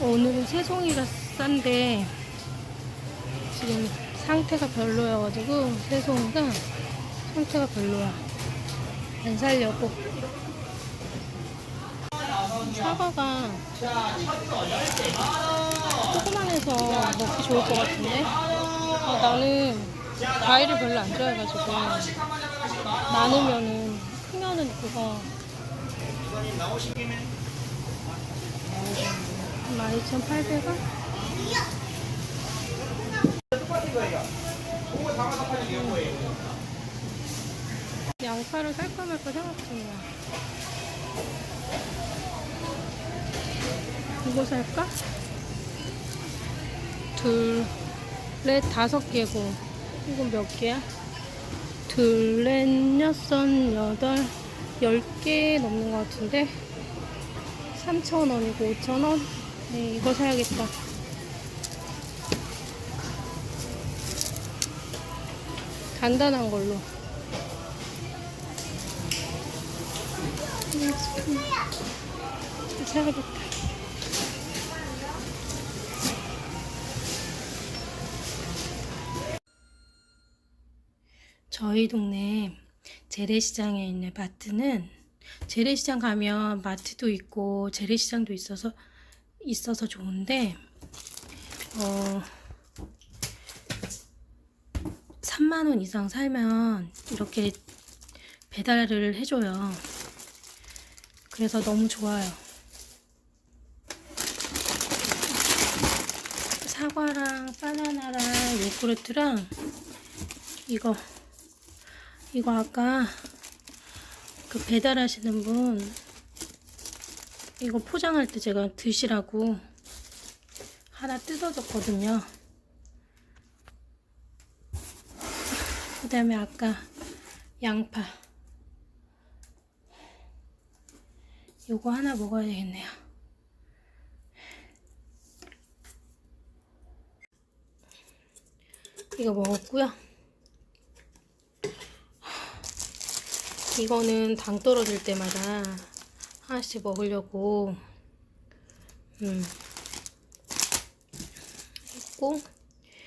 오늘은 새송이라 싼데 지금 상태가 별로여가지고 새송이가 상태가 별로야. 안 살려고. 사과가 조그만해서 먹기 좋을 것 같은데 아, 나는 과일을 별로 안 좋아해가지고 많으면은 크면은 그거 12,800원? 양파를 살까 말까 생각 중이야. 이거 살까? 둘, 넷, 다섯 개고. 이건 몇 개야? 둘, 넷, 여섯, 여덟, 열 개 넘는 것 같은데? 3,000원이고 5,000원? 네, 이거 사야겠다. 단단한 걸로. 음. 사야겠다. 저희 동네 재래시장에 있는 마트는 재래시장 가면 마트도 있고 재래시장도 있어서 있어서 좋은데 어 3만 원 이상 살면 이렇게 배달을 해줘요. 그래서 너무 좋아요. 사과랑 바나나랑 요구르트랑 이거 이거 아까 그 배달하시는 분 이거 포장할 때 제가 드시라고 하나 뜯어줬거든요. 그 다음에 아까 양파 요거 하나 먹어야 되겠네요. 이거 먹었고요. 이거는 당 떨어질 때마다 하나씩 먹으려고 음 했고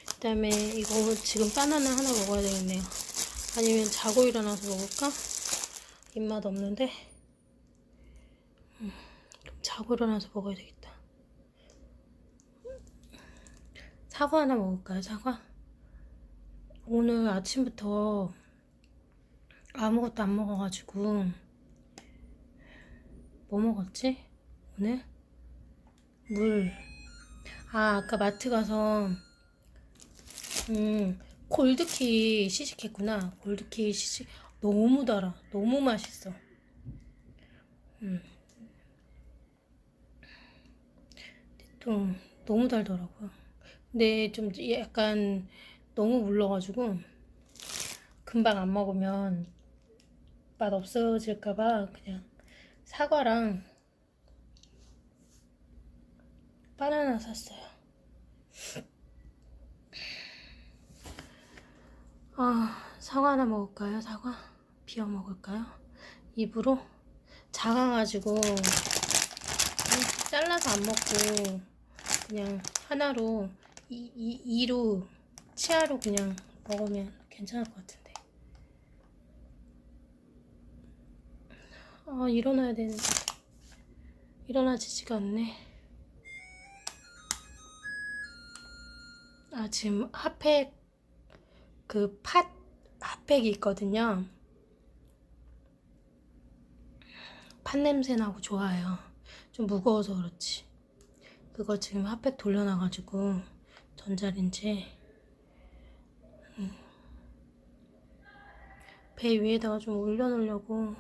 그다음에 이거 지금 바나나 하나 먹어야 되겠네요. 아니면 자고 일어나서 먹을까? 입맛 없는데 음, 좀 자고 일어나서 먹어야 되겠다. 사과 하나 먹을까요? 사과? 오늘 아침부터 아무것도 안 먹어가지고 뭐 먹었지? 오늘? 물. 아 아까 마트 가서 음 골드키 시식했구나. 골드키 시식 너무 달아. 너무 맛있어. 음. 또 너무 달더라고요. 근데 좀 약간 너무 물러가지고 금방 안 먹으면 맛 없어질까봐 그냥 사과랑 바나나 샀어요. 아, 사과 하나 먹을까요? 사과? 비워 먹을까요? 입으로? 작아가지고 잘라서 안 먹고 그냥 하나로 이, 이, 이로 치아로 그냥 먹으면 괜찮을 것 같은데. 아, 일어나야 되는데. 일어나지지가 않네. 아, 지금 핫팩, 그 팥 핫팩이 있거든요. 팥 냄새 나고 좋아요. 좀 무거워서 그렇지. 그거 지금 핫팩 돌려놔가지고 전자레인지에 음. 배 위에다가 좀 올려놓으려고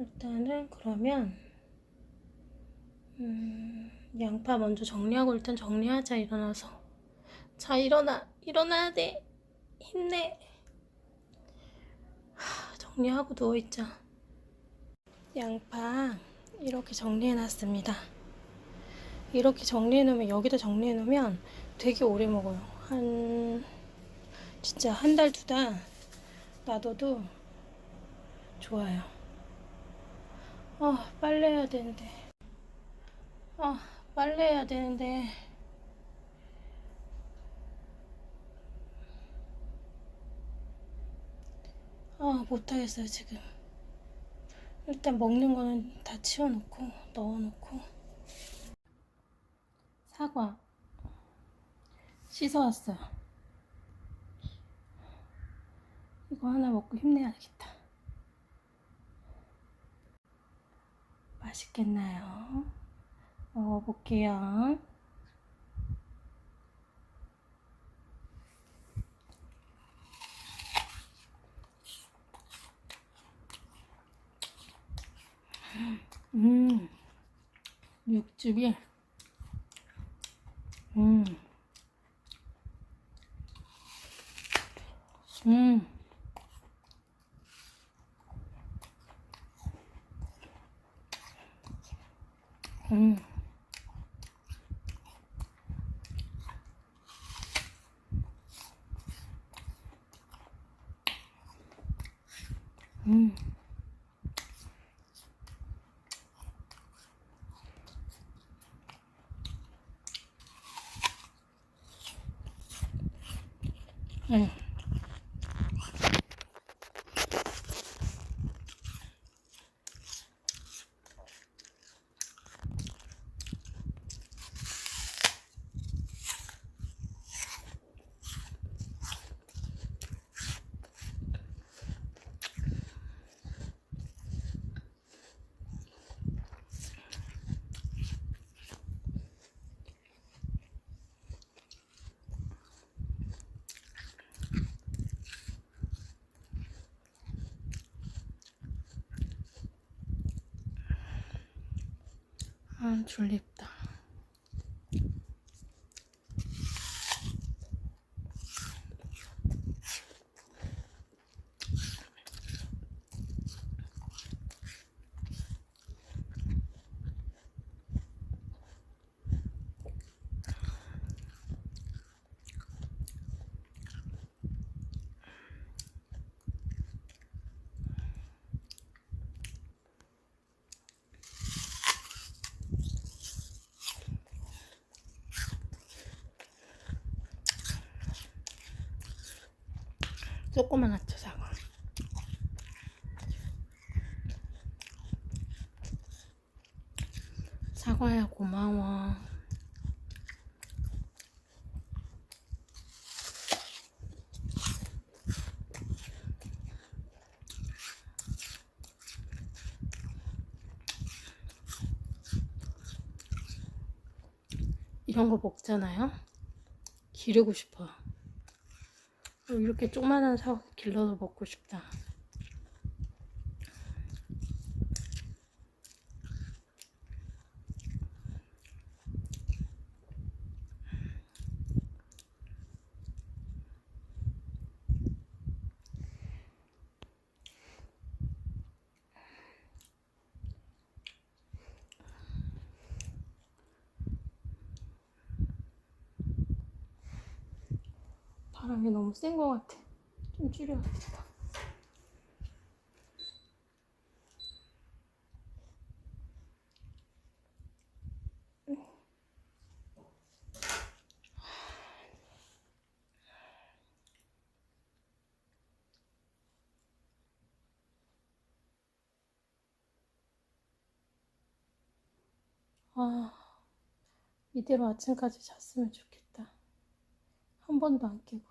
일단은 그러면 음, 양파 먼저 정리하고 일단 정리하자 일어나서. 자 일어나 일어나야 돼. 힘내. 하, 정리하고 누워있자. 양파 이렇게 정리해놨습니다. 이렇게 정리해놓으면 여기다 정리해놓으면 되게 오래 먹어요. 한 진짜 한 달 두달 놔둬도 좋아요 아 빨래 해야 되는데. 아 빨래 해야 되는데. 아 못하겠어요 지금. 일단 먹는 거는 다 치워놓고 넣어놓고. 사과. 씻어왔어요. 이거 하나 먹고 힘내야겠다 맛있겠나요? 먹어볼게요. 음, 육즙이, 음, 음, 음. 음. 음. 아, 졸립다. 조그만 하죠, 사과. 사과야, 고마워. 이런 거 먹잖아요? 기르고 싶어요. 어, 이렇게 조그만한 사과 길러서 먹고 싶다. 바람이 너무 센 것 같아. 좀 줄여야겠다. 아, 이대로 아침까지 잤으면 좋겠다. 한 번도 안 깨고.